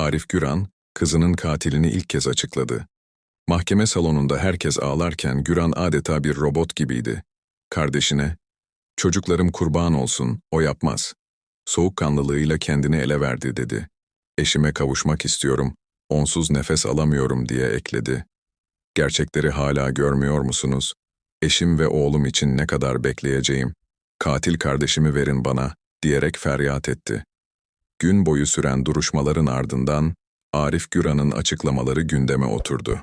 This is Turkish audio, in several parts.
Arif Güran, kızının katilini ilk kez açıkladı. Mahkeme salonunda herkes ağlarken Güran adeta bir robot gibiydi. Kardeşine, ''Çocuklarım kurban olsun, o yapmaz. Soğukkanlılığıyla kendini ele verdi.'' dedi. ''Eşime kavuşmak istiyorum, onsuz nefes alamıyorum.'' diye ekledi. ''Gerçekleri hala görmüyor musunuz? Eşim ve oğlum için ne kadar bekleyeceğim? Katil kardeşimi verin bana.'' diyerek feryat etti. Gün boyu süren duruşmaların ardından Arif Güran'ın açıklamaları gündeme oturdu.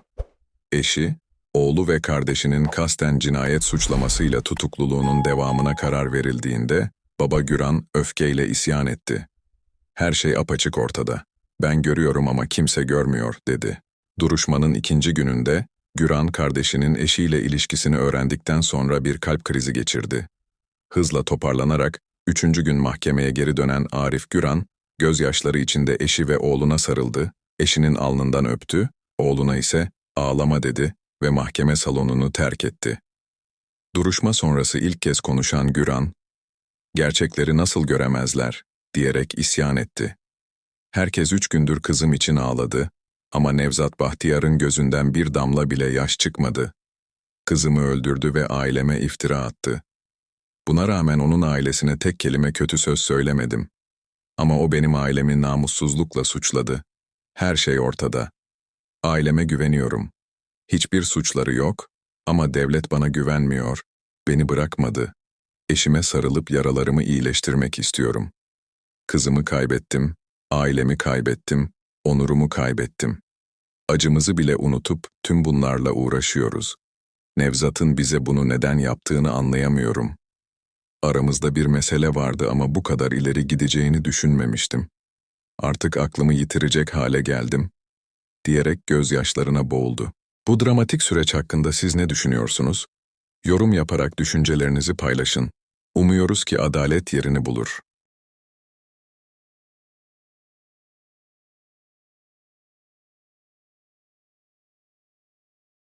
Eşi, oğlu ve kardeşinin kasten cinayet suçlamasıyla tutukluluğunun devamına karar verildiğinde baba Güran öfkeyle isyan etti. Her şey apaçık ortada. Ben görüyorum ama kimse görmüyor dedi. Duruşmanın ikinci gününde Güran kardeşinin eşiyle ilişkisini öğrendikten sonra bir kalp krizi geçirdi. Hızla toparlanarak üçüncü gün mahkemeye geri dönen Arif Güran, gözyaşları içinde eşi ve oğluna sarıldı, eşinin alnından öptü, oğluna ise ağlama dedi ve mahkeme salonunu terk etti. Duruşma sonrası ilk kez konuşan Güran, gerçekleri nasıl göremezler diyerek isyan etti. Herkes üç gündür kızım için ağladı ama Nevzat Bahtiyar'ın gözünden bir damla bile yaş çıkmadı. Kızımı öldürdü ve aileme iftira attı. Buna rağmen onun ailesine tek kelime kötü söz söylemedim. Ama o benim ailemi namussuzlukla suçladı. Her şey ortada. Aileme güveniyorum. Hiçbir suçları yok ama devlet bana güvenmiyor. Beni bırakmadı. Eşime sarılıp yaralarımı iyileştirmek istiyorum. Kızımı kaybettim, ailemi kaybettim, onurumu kaybettim. Acımızı bile unutup tüm bunlarla uğraşıyoruz. Nevzat'ın bize bunu neden yaptığını anlayamıyorum. Aramızda bir mesele vardı ama bu kadar ileri gideceğini düşünmemiştim. Artık aklımı yitirecek hale geldim, diyerek gözyaşlarına boğuldu. Bu dramatik süreç hakkında siz ne düşünüyorsunuz? Yorum yaparak düşüncelerinizi paylaşın. Umuyoruz ki adalet yerini bulur.